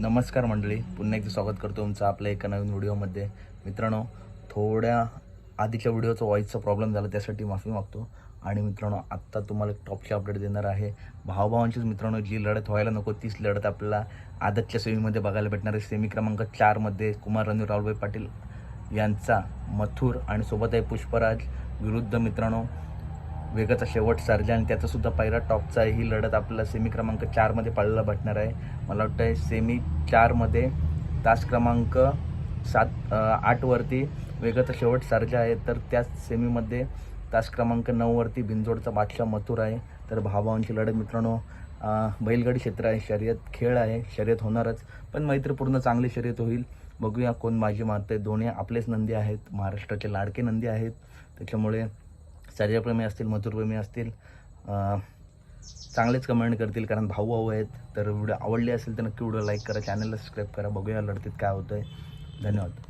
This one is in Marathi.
नमस्कार मंडळी. पुन्हा एकदा स्वागत करतो तुमचं आपल्या एका नवीन व्हिडिओमध्ये. मित्रांनो थोड्या आधीच्या व्हिडिओचा व्हॉईसचा प्रॉब्लेम झाला त्यासाठी माफी मागतो. आणि मित्रांनो आत्ता तुम्हाला एक टॉपची अपडेट देणार आहे. भावभावांचीच मित्रांनो जी लढत व्हायला नको तीच लढत आपल्याला आदतच्या सेमीमध्ये बघायला भेटणार आहे. सेमी क्रमांक चारमध्ये कुमार रणवीर राहुलभाई पाटील यांचा मथुर आणि सोबत आहे पुष्पराज विरुद्ध मित्रांनो वेगाचा शेवट सर्जा आणि त्याचा सुद्धा पहिला टॉपचा आहे. ही लढत आपल्याला सेमी क्रमांक चारमध्ये पाळायला भेटणार आहे. मला वाटतं आहे सेमी चारमध्ये तास क्रमांक सात आठवरती वेगाचा शेवट सर्जा आहे. तर त्याच सेमीमध्ये तास क्रमांक नऊवरती बिंजोडचा बादशाह मथुर आहे. तर भावांची लढत मित्रांनो बैलगाडी क्षेत्र आहे. शर्यत खेळ आहे. शर्यत होणारच पण मैत्रीपूर्ण चांगली शर्यत होईल. बघूया कोण बाजी मारते दोन्ही आपलेच नंदी आहेत. महाराष्ट्राचे लाडके नंदी आहेत. त्याच्यामुळे शरीरप्रेमी असतील मथुरप्रेमी असतील चांगलेच कमेंट करतील कारण भाऊ भाऊ आहेत. तर व्हिडिओ आवडली असेल तर नक्की व्हिडिओ लाईक करा चॅनलला सबस्क्राईब करा. बघूया लढतीत काय होतं आहे धन्यवाद.